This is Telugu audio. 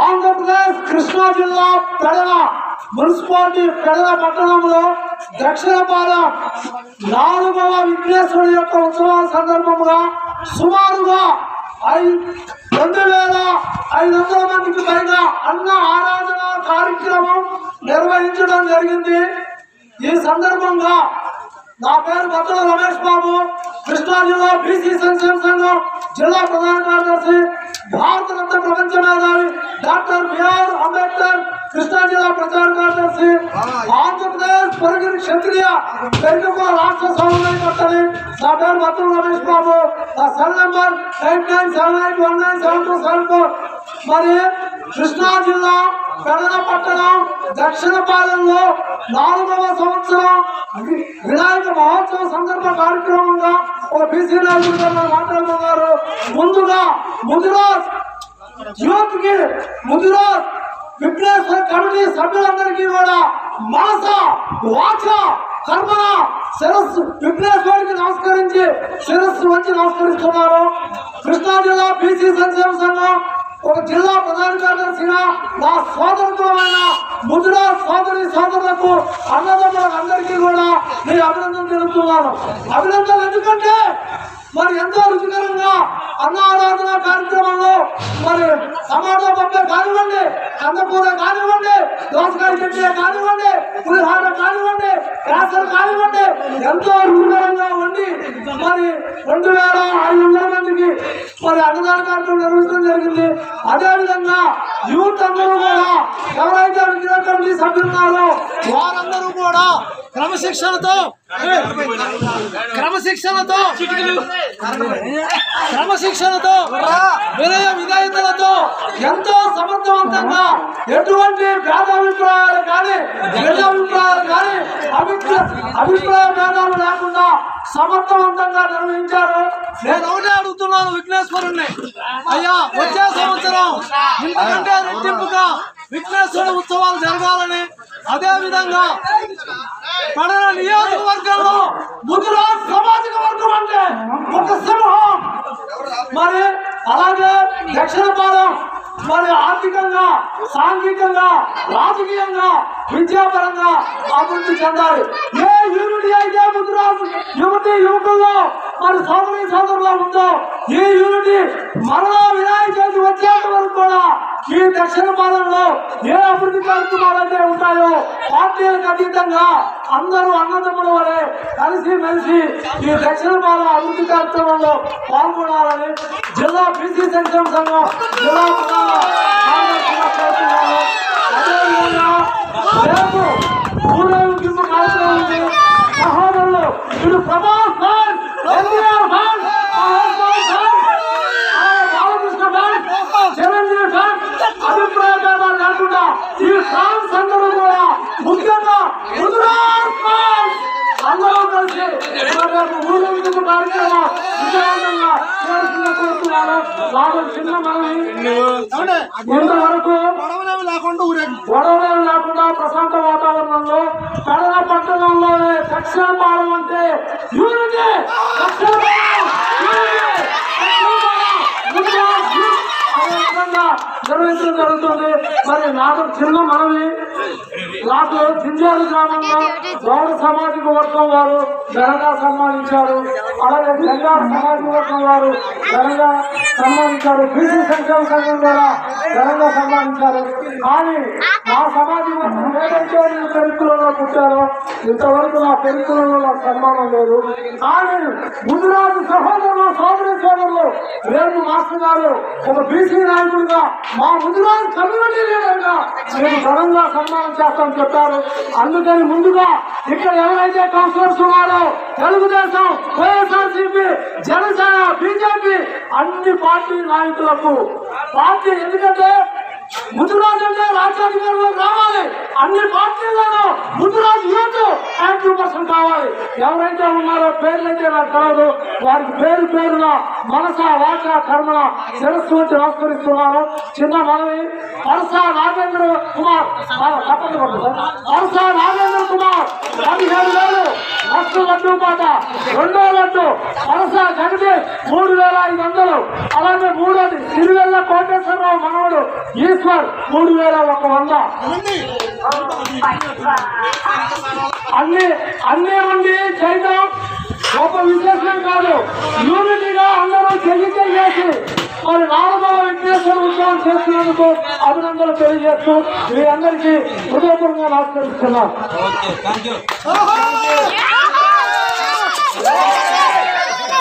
ఆంధ్రప్రదేశ్ కృష్ణా జిల్లా పెడన మున్సిపాలిటీ పెడన పట్టణంలో దక్షిణ పాదం నాలుగవ విఘ్నేశ్వరుడు యొక్క ఉత్సవాల సందర్భంగా సుమారుగా రెండు వేల ఐదు వందల మందికి పైగా అన్న ఆరాధన కార్యక్రమం నిర్వహించడం జరిగింది. ఈ సందర్భంగా నా పేరు బతుల రమేష్ బాబు కృష్ణా జిల్లా బీసీ సంక్షేమ సంఘం జిల్లా ప్రధాన కార్యదర్శి భారతరత్న ప్రపంచ మేధావి డాక్టర్ బిఆర్ అంబేద్కర్ కృష్ణా జిల్లా ప్రచార కార్యదర్శి ఆంధ్రప్రదేశ్ పరిగిరి క్షత్రియ పెరుగువ రాష్ట్ర సమన్వయ కర్తని నా పేరు బతుల రమేష్ బాబు నా cell number eight nine seven eight one nine seven two seven four మరి కృష్ణా జిల్లా పెడన పట్టణం దక్షిణ పాలనలో నాలుగవ సంవత్సరం వినాయక మహోత్సవ సందర్భ కార్యక్రమంగా ఒక బీసీ నాయకుడిగా మాట్లాడుతున్నారు ముందుగా ముదిరాజ్ యూత్కి ముదిరాజ్ విఘ్నేశ్వర కమిటీ సభ్యులందరికీ కూడా మనస వాచ కర్మన శిరస్సు విఘ్నేశ్వరుడికి నమస్కరించి శిరస్సు వచ్చి నమస్కరిస్తున్నారు. కృష్ణా జిల్లా బీసీ సంక్షేమ సంఘం ఒక జిల్లా ప్రధాన కార్యదర్శిగా నా సోదరులమైన ముద్రా సోదరి సోదరులకు అన్నదమ్ములకు అందరికీ కూడా నేను అభినందన తెలుపుతున్నాను. అభినందనలు ఎందుకంటే మరి ఎంతో రుచికరంగా అన్న ఆరాధన కార్యక్రమంలో మరి సమాధానం పంపే కానివ్వండి కందకూర కానివ్వండి దోసకాయ చెట్టు కానివ్వండి పులిహార కానివ్వండి కేసరి కానివ్వండి ఎంతో రుచికరంగా వండి మరి రెండు వేల ఐదు వందల మందికి మరి అన్నదాన కార్యక్రమం నిర్వహించడం జరిగింది. అదేవిధంగా యూత్ అందరూ కూడా ఎవరైతే విద్యా కమిటీ వారందరూ కూడా క్రమశిక్షణతో క్రమశిక్షణతో క్రమశిక్షణతో వినయ విధేయతలతో ఎంతో సమర్థవంతంగా ఎటువంటి భేదాభిప్రాయాలు కానీ భేదాభిప్రాయాలు కానీ అభిప్రాయ అభిప్రాయ భేదాలు లేకుండా సమర్థవంతంగా నిర్వహించారు. నేను ఒకటే అడుగుతున్నాను విఘ్నేశ్వరుణ్ణి. అయ్యా వచ్చే సంవత్సరం ఇంతకంటే రెట్టింపుగా విఘ్నేశ్వర ఉత్సవాలు జరగాలని అదే విధంగా పడన నియోజకవర్గంలో ముందులో సామాజిక వర్గం అంటే ఒక సింహం మరి అలాగే దక్షిణ పాదం వాళ్ళు ఆర్థికంగా సాంఘికంగా రాజకీయంగా విద్యాపరంగా అభివృద్ధి చెందాలి. ఏ యూనిటీ అయితే ముద్రాసు యువతి యువకుల్లో మరి సోదరి సోదరులో ఉందో ఈ యూనిటీ మరలా వినాయక చవితి వచ్చేంత వరకు కూడా ఈ దక్షిణ భారతంలో ఏ అభివృద్ధి కార్యక్రమాలైతే ఉంటాయో పార్టీలకు అతీతంగా అందరూ అన్నదమ్ముల వలె కలిసి మెలిసి ఈ దక్షిణ పాలన అభివృద్ధి కార్యక్రమంలో పాల్గొనాలని జిల్లా బీసీ సంక్షేమ సంఘం జిల్లా ప్రధాన కార్యదర్శిగా కోరుతున్నాను. అదేవిధంగా రేపు ఊరేగింపు కార్యక్రమం ఉంది. సహోదరులు ఇటు ప్రభాస్ ఖాన్, ఎన్టీఆర్ ఖాన్, మహేష్ బాబు ఖాన్, అలాగే బాలకృష్ణ ఖాన్, చిరంజీవి ఖాన్ అభిప్రాయ భేదాలు లేకుండా ఈ ఫ్రాన్స్ అందరూ కూడా ముఖ్యంగా గుజరాత్ ఫ్రాన్స్ విజయవంతంగా చేయాల్సిందిగా కోరుతున్నాను. నాకు చిన్న మనవి. ఇంతవరకు గొడవలు లేకుండా ప్రశాంత వాతావరణంలో కడల పట్టణంలోనే దక్షిణ పాలన అంటే యూనిటీ దక్షిణ పాలన, యూనిటీ, దక్షిణ పాలన, గుజరాత్ యూత్ అనే విధంగా నిర్వహించడం జరుగుతుంది. మరి నాకు చిన్న మనవి. నాకు పింజారు గ్రామంలో గౌడ సామాజిక వర్గం వారు ఘనంగా సన్మానించారు. అలాగే జంగారు సామాజిక వర్గం వారు ఘనంగా సన్మానించారు. బీసీ సంక్షేమ సంఘం ద్వారా ఘనంగా సన్మానించారు. కానీ మా సమాజం వర్గం ఏదైతే నేను పెరుకులలో పుట్టారో ఇంతవరకు నా పెరుగులలో నాకు సన్మానం లేదు. కానీ గుజరాత్ సహోదరులు సోదరి సోదరులు రేపు మాస్టర్ గారు ఒక బీసీ నాయకుడిగా మా గుజరాత్ కమ్యూనిటీ లీడర్గా నేను ఘనంగా సన్మానం చేస్తామని చెప్పారు. అందుకని ముందుగా ఇక్కడ ఎవరైతే కౌన్సిలర్స్ ఉన్నారో తెలుగుదేశం వైఎస్ఆర్సీపీ జనసేన బీజేపీ అన్ని పార్టీ నాయకులకు పార్టీ ఎందుకంటే ముద్దురాజు అంటే రాజ్యాధికారంలో రావాలి. అన్ని పార్టీలలో ముద్దురాజు యూత్ యాక్టివ్ పర్సన్ కావాలి. ఎవరైతే ఉన్నారో పేర్లైతే నాకు తెలియదు వారికి పేరు పేరున మనస వాచ కర్మల శిరస్సు వచ్చి నమస్కరిస్తున్నాను చిన్న మనవి. పరస నాగేంద్ర కుమార్. ఆ, తప్పండి పట్టు. నాగేంద్ర కుమార్. పదిహేడు వేలు. ఫస్ట్ లడ్డు పాట రెండో లడ్డు పరస జగదీష్ మూడు వేల ఐదు వందలు. అలాగే మూడోది సిరివెల్ల కోటేశ్వరరావు మనవడు. ఈశ్వర్ మూడు వేల ఒక వంద. అన్ని. అన్ని ఉండి చేయడం గొప్ప విశేషం కాదు. యూనిటీగా అందరూ చెల్లికే చేసి మరి నాలుగవ విఘ్నేశ్వర ఉత్సవం చేస్తున్నందుకు అభినందనలు తెలియజేస్తూ మీ అందరికీ హృదయపూర్వకంగా నమస్కరిస్తున్నాను.